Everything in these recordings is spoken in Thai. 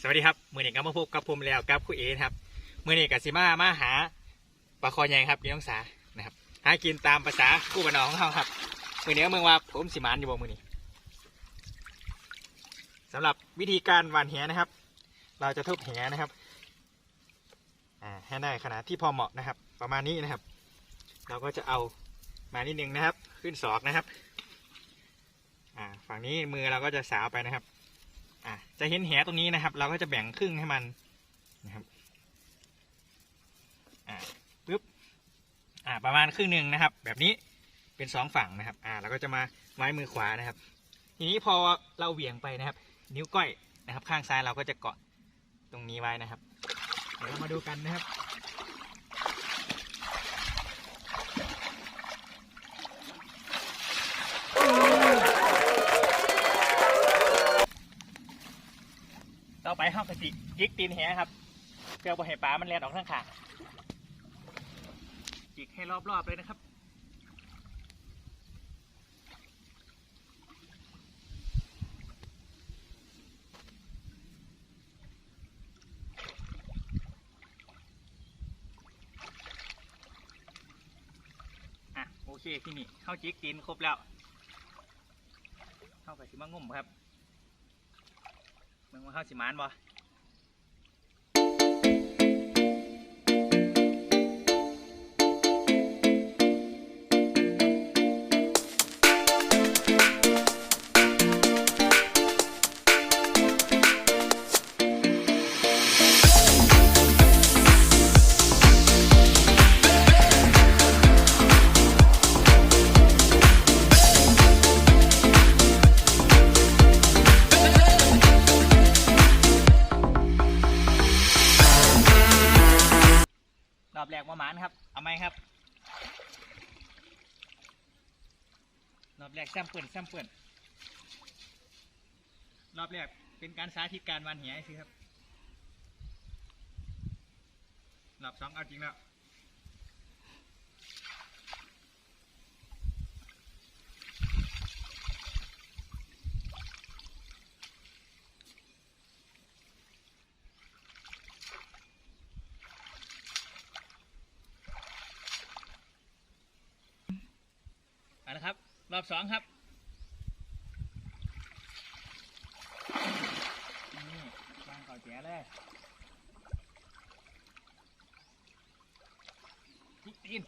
สวัสดีครับมือนี้ก็มาพบกับผมแล้วกับคุยเอนครับมือนี้กับซิมามาหาปลาคอใหญ่ครับพี่น้องสานะครับหากินตามภาษาคู่บ้านนองของเขาครับมือนี้ก็เมืองว่าผมสิมานอยู่บ่มือนี้สำหรับวิธีการหวานแหนะครับ เราจะทุบแหนะครับอ่าให้ได้ขนาดที่พอเหมาะนะครับ ประมาณนี้นะครับ เราก็จะเอามานิดนึงนะครับ ขึ้นศอกนะครับ อ่าฝั่งนี้มือเราก็จะสาวไปนะครับ อะจะเห็นแหตรงนี้นะครับ เราก็จะแบ่งครึ่งให้มันนะครับอ่าปึ๊บอ่าประมาณครึ่งหนึ่งนะครับ แบบนี้เป็นสองฝั่งนะครับ อ่าเราก็จะมาไว้มือขวานะครับ ทีนี้พอเราเหวี่ยงไปนะครับ นิ้วก้อยนะครับ ข้างซ้ายเราก็จะเกาะตรงนี้ไว้นะครับ เดี๋ยวเรามาดูกันนะครับ ต่อไปห้องกระติยิกตีนแหครับเพื่อบ่ให้ปลามันแล่นออกทางขาจิกให้รอบๆเลยนะครับอะโอเคที่นี่เข้าจิกตีนครบแล้ว เข้าไปสิมางุ่มครับ มึงมาเข้าสิมานบ่ รอบแรกมาหมานครับ เอาไหมครับ รอบแรกแซมเปิลแซมเปิลรอบแรกเป็นการสาธิตการวันเหียสิครับรอบสองเอาจริงแล้ว เอาละครับ รอบสองครับนี่วางเก่าแจ๋เลยจิกตีน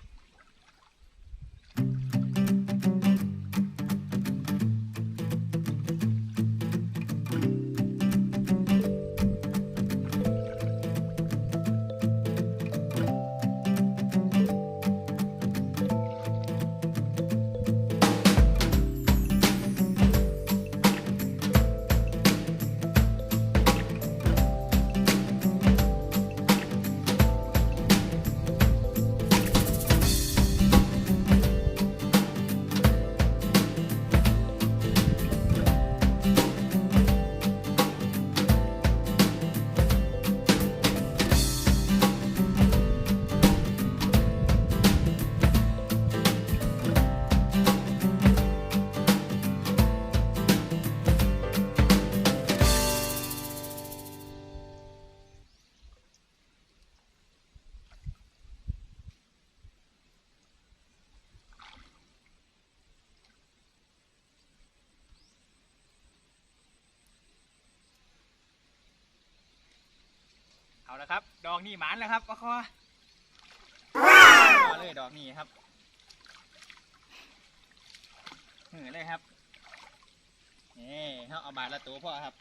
เอาละครับ ดอกนี่หมานแล้วครับปะคอรอเลยดอกนี่ครับเหนื่อยเลยครับนี่เขาเอาบาทละตัวพ่อครับ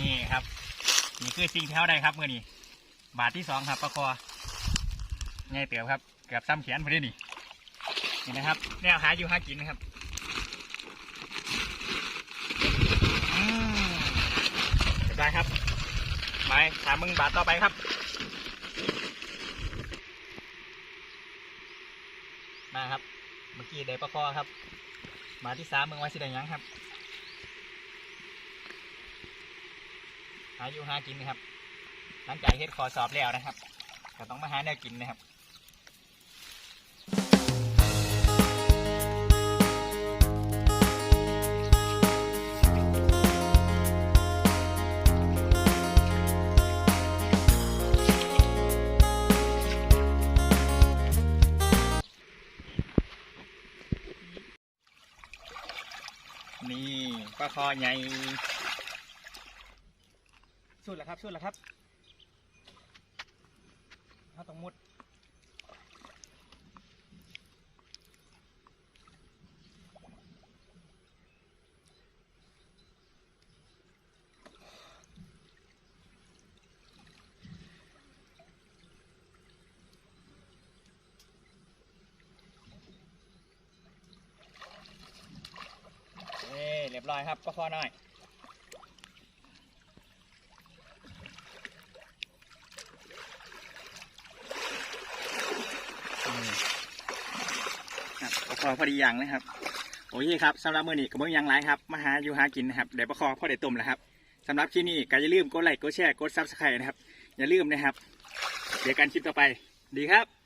นี่ครับ นี่คือสิ่งที่เขาได้ครับเมื่อนี้บาทที่สองครับปลาคอง่ายเตี๋ยวครับเกือบซ้ำแขนพอดีนี่ นี่นะครับแนวหาอยู่หากินนะครับอืมได้ครับไปสามมึงบาทต่อไปครับมาครับ เมื่อกี้ได้ปลาคอครับ มาที่สามมึงไว้สิได้ยังครับ หาอยู่หากินนะครับหลังจากเฮ็ดคอสอบแล้วนะครับก็ต้องมาหาแนวกินนะครับ นี่ปลาคอใหญ่สุดแล้วครับสุดแล้วครับเขาต้องมุด บร้อยครับปลาคอน้อยครับประคอพอดีอย่างเลยครับ โอเคครับสำหรับมื้อนี้ก็บ่มีหยังหลายครับมาหาอยู่หากินนะครับเดี๋ยวประคอพอได้ต้มแล้วครับสำหรับคลิปนี้ก็อย่าลืมกดไลค์กดแชร์กดซับสไครต์นะครับ อย่าลืมนะครับ เดี๋ยวกันคลิปต่อไปดีครับ